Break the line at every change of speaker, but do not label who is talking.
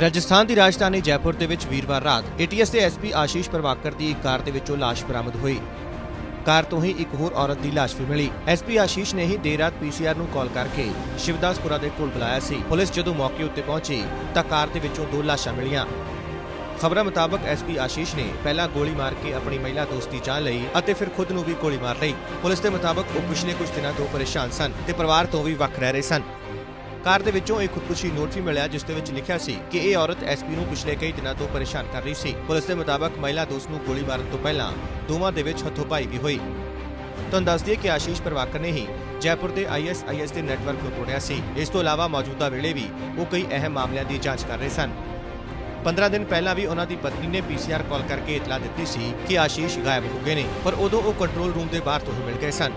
ਰਾਜਸਥਾਨ ਦੀ ਰਾਜਧਾਨੀ ਜੈਪੁਰ ਦੇ ਵਿੱਚ ਵੀਰਵਾਰ ਰਾਤ ਏਟੀਐਸ ਦੇ ਐਸਪੀ ਆਸ਼ੀਸ਼ ਪ੍ਰਭਾਕਰ ਦੀ ਇੱਕ ਕਾਰ ਦੇ ਵਿੱਚੋਂ ਲਾਸ਼ ਬਰਾਮਦ ਹੋਈ। ਕਾਰ ਤੋਂ ਹੀ ਇੱਕ ਹੋਰ ਔਰਤ ਦੀ ਲਾਸ਼ ਵੀ ਮਿਲੀ। ਐਸਪੀ ਆਸ਼ੀਸ਼ ਨੇ ਹੀ ਦੇਰ ਰਾਤ ਪੀਸੀਆਰ ਨੂੰ ਕਾਲ ਕਰਕੇ ਸ਼ਿਵਦਾਸਪੁਰਾ ਦੇ ਕੋਲ ਬੁਲਾਇਆ ਸੀ। ਪੁਲਿਸ ਜਦੋਂ ਮੌਕੇ ਉੱਤੇ ਪਹੁੰਚੀ, ਤਾਂ ਕਾਰ ਦੇ ਵਿੱਚੋਂ ਦੋ ਲਾਸ਼ਾਂ ਮਿਲੀਆਂ। ਖਬਰਾਂ ਮੁਤਾਬਕ ਐਸਪੀ ਆਸ਼ੀਸ਼ ਨੇ ਪਹਿਲਾਂ ਗੋਲੀ ਮਾਰ ਕੇ ਆਪਣੀ ਮਹਿਲਾ ਦੋਸਤੀ ਦੀ ਜਾਨ ਲਈ ਅਤੇ ਫਿਰ ਖੁਦ ਨੂੰ ਵੀ ਗੋਲੀ ਮਾਰ ਲਈ। ਪੁਲਿਸ ਦੇ ਮੁਤਾਬਕ ਉਹ ਪਿਛਲੇ ਕੁਝ ਦਿਨਾਂ ਤੋਂ ਪਰੇਸ਼ਾਨ ਸਨ ਤੇ ਪਰਿਵਾਰ ਤੋਂ ਵੀ ਵੱਖ ਰਹਿ ਰਹੇ ਸਨ। ਕਾਰ ਦੇ ਵਿੱਚੋਂ ਇੱਕ ਖੁਦਕੁਸ਼ੀ ਨੋਟ ਵੀ ਮਿਲਿਆ, ਜਿਸ ਦੇ ਵਿੱਚ ਲਿਖਿਆ ਸੀ ਕਿ ਇਹ ਔਰਤ ਐਸਪੀ ਨੂੰ ਪਿਛਲੇ ਕਈ ਦਿਨਾਂ ਤੋਂ ਪਰੇਸ਼ਾਨ ਕਰ ਰਹੀ ਸੀ। ਪੁਲਿਸ ਦੇ ਮੁਤਾਬਕ ਮਹਿਲਾ ਦੋਸਤ ਨੂੰ ਗੋਲੀ ਮਾਰਨ ਤੋਂ ਪਹਿਲਾਂ ਦੋਵਾਂ ਦੇ ਵਿੱਚ ਹੱਥੋਂਬਾਈ ਵੀ ਹੋਈ। ਤੁਹਾਨੂੰ ਦੱਸ ਦਈਏ ਕਿ ਆਸ਼ੀਸ਼ ਪ੍ਰਵਾਕਰ ਨੇ ਹੀ ਜੈਪੁਰ ਦੇ ਆਈਐਸਆਈਐਸ ਦੇ ਨੈਟਵਰਕ ਨੂੰ ਤੋੜਿਆ ਸੀ। ਇਸ ਤੋਂ ਇਲਾਵਾ ਮੌਜੂਦਾ ਵੇਲੇ ਵੀ ਉਹ ਕਈ ਅਹਿਮ ਮਾਮਲਿਆਂ ਦੀ ਜਾਂਚ ਕਰ ਰਹੇ ਸਨ। 15 ਦਿਨ ਪਹਿਲਾਂ ਵੀ ਉਹਨਾਂ ਦੀ ਪਤਨੀ ਨੇ ਪੀਸੀਆਰ ਕਾਲ ਕਰਕੇ ਇਤਲਾ ਦਿੱਤੀ ਸੀ ਕਿ ਆਸ਼ੀਸ਼ ਗਾਇਬ ਹੋ ਗਏ ਨੇ, ਪਰ ਉਦੋਂ ਉਹ ਕੰਟਰੋਲ ਰੂਮ ਦੇ ਬਾਹਰ ਤੋਂ ਹੀ ਮਿਲ ਗਏ ਸਨ।